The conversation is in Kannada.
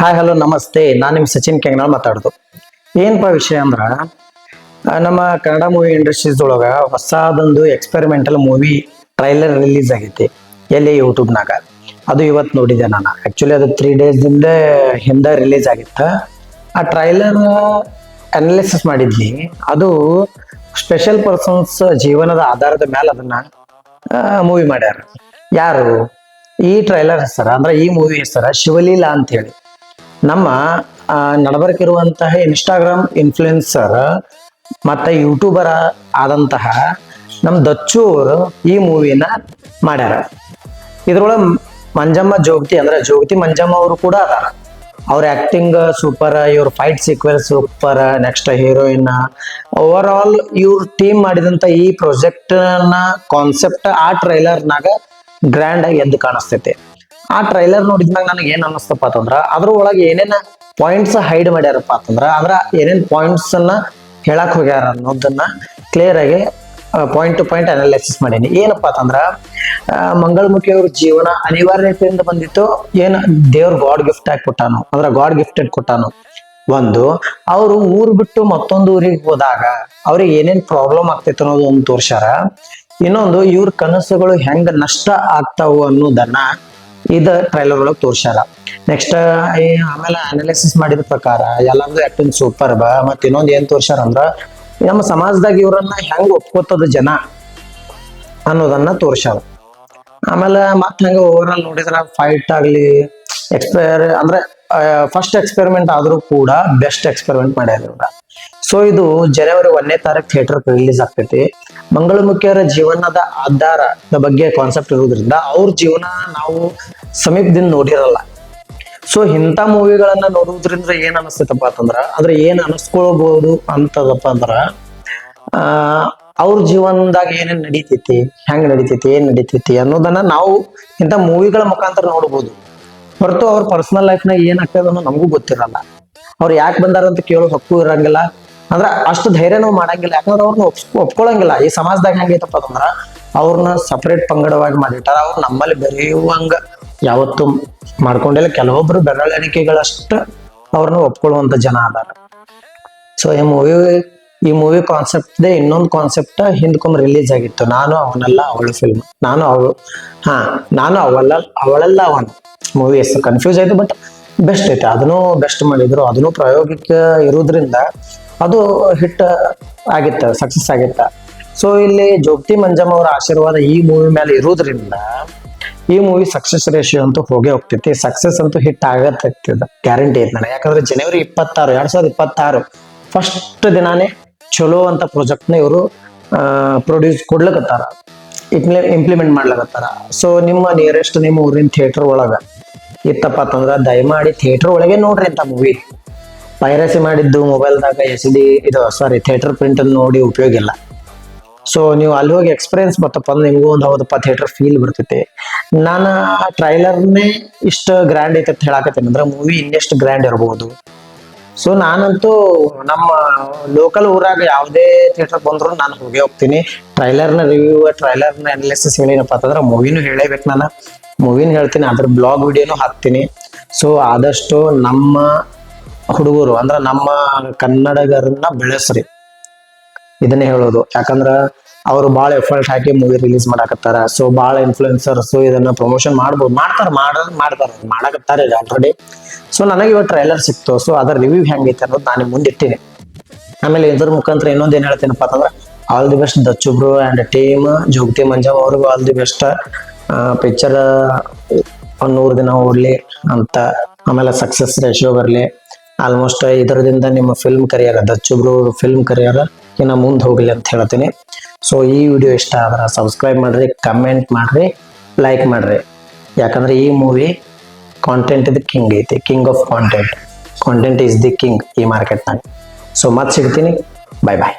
ಹಾಯ್ ಹಲೋ ನಮಸ್ತೆ. ನಾನು ನಿಮ್ಮ ಸಚಿನ್ ಕೆಂಗನಾಳ್ ಮಾತಾಡೋದು. ಏನಪ್ಪ ವಿಷಯ ಅಂದ್ರ ನಮ್ಮ ಕನ್ನಡ ಮೂವಿ ಇಂಡಸ್ಟ್ರೀಸ್ ಒಳಗ ಹೊಸದೊಂದು ಎಕ್ಸ್ಪೆರಿಮೆಂಟಲ್ ಮೂವಿ ಟ್ರೈಲರ್ ರಿಲೀಸ್ ಆಗೈತಿ. ಎಲ್ಲಿ? ಯೂಟ್ಯೂಬ್ನಾಗ ಅದು ಇವತ್ತು ನೋಡಿದೆ ನಾನು. ಆ್ಯಕ್ಚುಲಿ ಅದು ತ್ರೀ ಡೇಸ್ದಿಂದ ಹಿಂದೆ ರಿಲೀಸ್ ಆಗಿತ್ತು. ಆ ಟ್ರೈಲರ್ ಅನಾಲಿಸಿಸ್ ಮಾಡಿದ್ವಿ. ಅದು ಸ್ಪೆಷಲ್ ಪರ್ಸನ್ಸ್ ಜೀವನದ ಆಧಾರದ ಮೇಲೆ ಅದನ್ನ ಮೂವಿ ಮಾಡ್ಯಾರ. ಯಾರು? ಈ ಟ್ರೈಲರ್ ಹೆಸರ, ಅಂದ್ರೆ ಈ ಮೂವಿ ಹೆಸರ ಶಿವಲೀಲಾ ಅಂತ ಹೇಳಿ. ನಮ್ಮ ನಡಬರ್ಕಿರುವಂತಹ ಇನ್ಸ್ಟಾಗ್ರಾಮ್ ಇನ್ಫ್ಲುಯೆನ್ಸರ್ ಮತ್ತು ಯೂಟ್ಯೂಬರ್ ಆದಂತಹ ನಮ್ಮ ದಚ್ಚು ಅವರು ಈ ಮೂವಿನ ಮಾಡ್ಯಾರ. ಇದ್ರೊಳಗೆ ಮಂಜಮ್ಮ ಜೋಗತಿ ಅಂದ್ರೆ ಜೋಗತಿ ಮಂಜಮ್ಮ ಅವರು ಕೂಡ ಅದಾರ. ಅವ್ರ ಆ್ಯಕ್ಟಿಂಗ್ ಸೂಪರ್ ಇವ್ರ fight sequel super next heroine over all ಇವ್ರ ಟೀಮ್ ಮಾಡಿದಂತ ಈ ಪ್ರಾಜೆಕ್ಟ್ನ ಕಾನ್ಸೆಪ್ಟ್ ಆ ಟ್ರೈಲರ್ನಾಗ ಗ್ರ್ಯಾಂಡ್ ಆಗಿ ಎದ್ದು ಕಾಣಿಸ್ತೈತಿ. ಆ ಟ್ರೈಲರ್ ನೋಡಿದ್ಮ್ಯಾಗ ನನಗೆ ಏನ್ ಅನ್ನಿಸ್ತಪ್ಪ ಅಂತಂದ್ರ ಅದ್ರ ಒಳಗೆ ಏನೇನ ಪಾಯಿಂಟ್ಸ್ ಹೈಡ್ ಮಾಡ್ಯಾರಪ್ಪ ಅಂತಂದ್ರ ಅಂದ್ರ ಏನೇನ್ ಪಾಯಿಂಟ್ಸ್ ಅನ್ನ ಹೇಳಕ್ ಹೋಗ್ಯಾರ ಅನ್ನೋದನ್ನ ಕ್ಲಿಯರ್ ಆಗಿ ಪಾಯಿಂಟ್ ಟು ಪಾಯಿಂಟ್ ಅನಾಲಿಸಿಸ್ ಮಾಡೀನಿ. ಏನಪ್ಪಾ ಅಂತಂದ್ರ ಆ, ಮಂಗಳಮುಖಿ ಅವ್ರ ಜೀವನ ಅನಿವಾರ್ಯತೆಯಿಂದ ಬಂದಿತ್ತು ಏನ್ ದೇವ್ರ ಗಾಡ್ ಗಿಫ್ಟ್ ಆಗಿ ಕೊಟ್ಟಾನು ಅಂದ್ರ ಗಾಡ್ ಗಿಫ್ಟೆಡ್ ಕೊಟ್ಟಾನು ಒಂದು ಅವರು ಊರ್ ಬಿಟ್ಟು ಮತ್ತೊಂದು ಊರಿಗೆ ಹೋದಾಗ ಅವ್ರಿಗೆ ಏನೇನ್ ಪ್ರಾಬ್ಲಮ್ ಆಗ್ತೈತೆ ಅನ್ನೋದು ಒಂದು ತೋರ್ಸ್ಯಾರ ಇನ್ನೊಂದು ಇವ್ರ ಕನಸುಗಳು ಹೆಂಗ ನಷ್ಟ ಆಗ್ತಾವು ಅನ್ನೋದನ್ನ ಇದ ಟ್ರೈಲರ್ ಒಳಗೆ ತೋರ್ಸ್ಯಾರ. ನೆಕ್ಸ್ಟ್ ಆಮೇಲೆ ಅನಾಲಿಸಿಸ್ ಮಾಡಿದ ಪ್ರಕಾರ, ಎಲ್ಲಾರ್ದು ಆಕ್ಟಿಂಗ್ ಸೂಪರ್ ಬಾ, ಮತ್ತೆ ಇನ್ನೊಂದು ಏನ್ ತೋರ್ಸ್ಯಾರ ಅಂದ್ರ, ನಮ್ಮ ಸಮಾಜದಾಗ ಇವ್ರನ್ನ ಹೆಂಗ್ ಒಪ್ಕೋತದ ಜನ ಅನ್ನೋದನ್ನ ತೋರ್ಸ್ಯಾರ. ಆಮೇಲೆ ಮತ್ತೆ ಹಂಗ ಓವರ್ ಆಲ್ ನೋಡಿದ್ರ ಫೈಟ್ ಆಗ್ಲಿ ಎಕ್ಸ್ಪೈರ್ ಅಂದ್ರೆ ಫಸ್ಟ್ ಎಕ್ಸ್ಪೆರಿಮೆಂಟ್ ಆದರೂ ಕೂಡ ಬೆಸ್ಟ್ ಎಕ್ಸ್ಪೆರಿಮೆಂಟ್ ಮಾಡ್ಯಾರ ಇವ್ರ. ಸೊ ಇದು ಜನವರಿ ಒಂದನೇ ತಾರೀಕು ಥಿಯೇಟರ್ ರಿಲೀಸ್ ಆಗ್ತೈತಿ. ಮಂಗಳಮುಖಿಯರ ಜೀವನದ ಆಧಾರದ ಬಗ್ಗೆ ಕಾನ್ಸೆಪ್ಟ್ ಇರೋದ್ರಿಂದ ಅವ್ರ ಜೀವನ ನಾವು ಸಮೀಪದಿಂದ ನೋಡಿರಲ್ಲ. ಸೊ ಇಂಥ ಮೂವಿಗಳನ್ನ ನೋಡುವುದ್ರಿಂದ ಏನ್ ಅನಿಸ್ತೈತಪ್ಪ ಅಂತಂದ್ರ ಅಂದ್ರೆ ಏನ್ ಅನಿಸ್ಕೊಳ್ಬಹುದು ಅಂತದಪ್ಪ ಅಂದ್ರ, ಆ, ಅವ್ರ ಜೀವನದಾಗ ಏನೇನ್ ನಡೀತೈತಿ, ಹೆಂಗ್ ನಡೀತೈತಿ, ಏನ್ ನಡೀತೈತಿ ಅನ್ನೋದನ್ನ ನಾವು ಇಂಥ ಮೂವಿಗಳ ಮುಖಾಂತರ ನೋಡ್ಬೋದು. ಹೊರತು ಅವ್ರ ಪರ್ಸನಲ್ ಲೈಫ್ನಾಗ ಏನ್ ಆಗ್ತದೆ ಅನ್ನೋ ನಮಗೂ ಗೊತ್ತಿರಲ್ಲ. ಅವ್ರು ಯಾಕೆ ಬಂದಾರ ಅಂತ ಕೇಳೋ ಹಕ್ಕು ಇರಂಗಿಲ್ಲ. ಅಂದ್ರ ಅಷ್ಟು ಧೈರ್ಯ ಮಾಡಂಗಿಲ್ಲ. ಯಾಕಂದ್ರೆ ಅವ್ರನ್ನ ಒಪ್ಕೊಳಂಗಿಲ್ಲ. ಈ ಸಮಾಜದಾಗ ಹೆಂಗೈತಪ್ಪ ಅಂದ್ರ ಅವ್ರನ್ನ ಸಪರೇಟ್ ಪಂಗಡವಾಗಿ ಮಾಡಿಟ್ಟಾರ ಅವ್ರು ನಮ್ಮಲ್ಲಿ ಬೆರೆಯುವಂಗ ಯಾವತ್ತು ಮಾಡ್ಕೊಂಡಿಲ್ಲ. ಕೆಲವೊಬ್ರು ಬೆರಳೆಣಿಕೆಗಳಷ್ಟ ಅವ್ರನ್ನ ಒಪ್ಕೊಳ್ಳುವಂತ ಜನ ಅದಾರ. ಸೊ ಈ ಮೂವಿ ಈ ಮೂವಿ ಕಾನ್ಸೆಪ್ಟ್ ಇನ್ನೊಂದು ಕಾನ್ಸೆಪ್ಟ್ ಹಿಂದ್ಕೊಂಡ್ ರಿಲೀಸ್ ಆಗಿತ್ತು. ನಾನು ಅವನಲ್ಲ, ಅವಳ ಫಿಲ್ಮ್ ನಾನು ಅವಳು ಹಾ, ನಾನು ಅವಳ ಅವಳಲ್ಲ ಅವನು. ಮೂವಿ ಹೆಸರು ಕನ್ಫ್ಯೂಸ್ ಆಯ್ತು ಬಟ್ ಬೆಸ್ಟ್ ಐತೆ ಅದನ್ನು ಬೆಸ್ಟ್ ಮಾಡಿದ್ರು. ಅದನ್ನು ಪ್ರಾಯೋಗಿಕ ಇರೋದ್ರಿಂದ ಅದು ಹಿಟ್ ಆಗಿತ್ತ ಸಕ್ಸಸ್ ಆಗಿತ್ತ. ಸೊ ಇಲ್ಲಿ ಜ್ಯೋತಿ ಮಂಜಮ್ಮ ಅವರ ಆಶೀರ್ವಾದ ಈ ಮೂವಿ ಮೇಲೆ ಇರೋದ್ರಿಂದ ಈ ಮೂವಿ ಸಕ್ಸಸ್ ರೇಷಿಯೋ ಅಂತೂ ಹೋಗೇ ಹೋಗ್ತೈತಿ. ಸಕ್ಸಸ್ ಅಂತೂ ಹಿಟ್ ಆಗತ್ತೆ ಗ್ಯಾರಂಟಿ ಐತೆ ನನಗೆ. ಯಾಕಂದ್ರೆ ಜನವರಿ ಇಪ್ಪತ್ತಾರು, ಎರಡ್ ಸಾವಿರದ ಇಪ್ಪತ್ತಾರು ಫಸ್ಟ್ ದಿನಾನೇ ಚಲೋ ಅಂತ ಪ್ರಾಜೆಕ್ಟ್ನ ಇವರು ಪ್ರೊಡ್ಯೂಸ್ ಕೊಡ್ಲಕತ್ತಾರ. ಇಂಪ್ಲಿಮೆಂಟ್ ಮಾಡ್ಲಕತ್ತಾರ. ಸೊ ನಿಮ್ಮ ನಿಯರೆಸ್ಟ್ ನಿಮ್ಮ ಊರಿನ ಥಿಯೇಟರ್ ಒಳಗ ಇತ್ತಪ್ಪ ಅಂತಂದ್ರ ದಯಮಾಡಿ ಥಿಯೇಟರ್ ಒಳಗೆ ನೋಡ್ರಿ ಅಂತ ಮೂವಿ ಪೈರಸಿ ಮಾಡಿದ್ದು ಮೊಬೈಲ್ದಾಗ ಎಸ್ ಡಿ ಇದು ಸಾರಿ ಥಿಯೇಟರ್ ಪ್ರಿಂಟ್ ನೋಡಿ ಉಪಯೋಗ ಇಲ್ಲ. ಸೊ ನೀವು ಅಲ್ಲಿ ಹೋಗಿ ಎಕ್ಸ್ಪೀರಿಯನ್ಸ್ ಬರ್ತಪ್ಪ ಅಂದ್ರೆ ನಿಮಗೂ ಒಂದು ಹೌದಪ್ಪ ಥಿಯೇಟರ್ ಫೀಲ್ ಬರ್ತೈತಿ. ನಾನು ಟ್ರೈಲರ್ನೇ ಇಷ್ಟು ಗ್ರ್ಯಾಂಡ್ ಐತೆ ಅಂತ ಹೇಳಾಕತ್ತೇನೆ. ಅಂದ್ರೆ ಮೂವಿ ಇನ್ನೆಷ್ಟು ಗ್ರ್ಯಾಂಡ್ ಇರ್ಬೋದು. ಸೊ ನಾನಂತೂ ನಮ್ಮ ಲೋಕಲ್ ಊರಾಗ ಯಾವುದೇ ಥಿಯೇಟರ್ ಬಂದ್ರು ನಾನು ಹೋಗೇ ಹೋಗ್ತೀನಿ. ಟ್ರೈಲರ್ನ ರಿವ್ಯೂ ಟ್ರೈಲರ್ನ ಅನಾಲಿಸಿಸ್ ಹೇಳಿನಪ್ಪ ಅಂತಂದ್ರೆ ಮೂವಿನೂ ಹೇಳೇಬೇಕು ನಾನು. ಮೂವಿನ ಹೇಳ್ತೀನಿ, ಅದ್ರ ಬ್ಲಾಗ್ ವಿಡಿಯೋನು ಹಾಕ್ತೀನಿ. ಸೊ ಆದಷ್ಟು ನಮ್ಮ ಹುಡುಗರು, ಅಂದ್ರೆ ನಮ್ಮ ಕನ್ನಡಗರನ್ನ ಬೆಳೆಸ್ರಿ. ಇದನ್ನೇ ಹೇಳೋದು. ಯಾಕಂದ್ರ ಅವರು ಬಹಳ ಎಫರ್ಟ್ ಹಾಕಿ ಮೂವಿ ರಿಲೀಸ್ ಮಾಡಾಕತ್ತಾರ. ಸೊ ಬಹಳ ಇನ್ಫ್ಲುಯೆನ್ಸರ್ಸ್ ಇದನ್ನ ಪ್ರಮೋಷನ್ ಮಾಡ್ಬೋದು ಮಾಡ್ತಾರ, ಮಾಡ, ಮಾಡ್ತಾರ. ಮಾಡಾಕತ್ತಾರೆ ಆಲ್ರೆಡಿ ಸೊ ನನಗೆ ಇವತ್ತು ಟ್ರೈಲರ್ ಸಿಕ್ತು. ಸೊ ಅದರ ರಿವ್ಯೂ ಹೆಂಗೈತೆ ಅನ್ನೋದು ನಾನು ಮುಂದೆ ಆಮೇಲೆ ಇದ್ರ ಮುಖಾಂತರ ಇನ್ನೊಂದು ಏನು ಹೇಳ್ತೀನಪ್ಪ ಅಂತಂದ್ರೆ all the best Dachchu bro and team Jogati Manjamma ಅವ್ರಿಗೂ ಆಲ್ ದಿ ಬೆಸ್ಟ್ ಪಿಕ್ಚರ್ ಒಂದ್ ನೂರು ದಿನ ಓಡಲಿ ಅಂತ, ಆಮೇಲೆ ಸಕ್ಸಸ್ ರೇಷಿಯೋ ಬರಲಿ. ಆಲ್ಮೋಸ್ಟ್ ಇದರದಿಂದ ನಿಮ್ಮ film career Dachchu bro film career ಇನ್ನ ಮುಂದೆ ಹೋಗಲಿ ಅಂತ ಹೇಳ್ತೀನಿ. ಸೊ ಈ ವಿಡಿಯೋ ಇಷ್ಟ ಆದ್ರೆ ಸಬ್ಸ್ಕ್ರೈಬ್ ಮಾಡ್ರಿ ಕಮೆಂಟ್ ಮಾಡ್ರಿ ಲೈಕ್ ಮಾಡ್ರಿ. ಯಾಕಂದ್ರೆ ಈ ಮೂವಿ ಕಾಂಟೆಂಟ್ ಇದು ಕಿಂಗ್ ಐತಿ king of content content is the king ಈ ಮಾರ್ಕೆಟ್ನಾಗ ಸೊ ಮತ್ತೆ ಸಿಗ್ತೀನಿ. ಬಾಯ್ ಬಾಯ್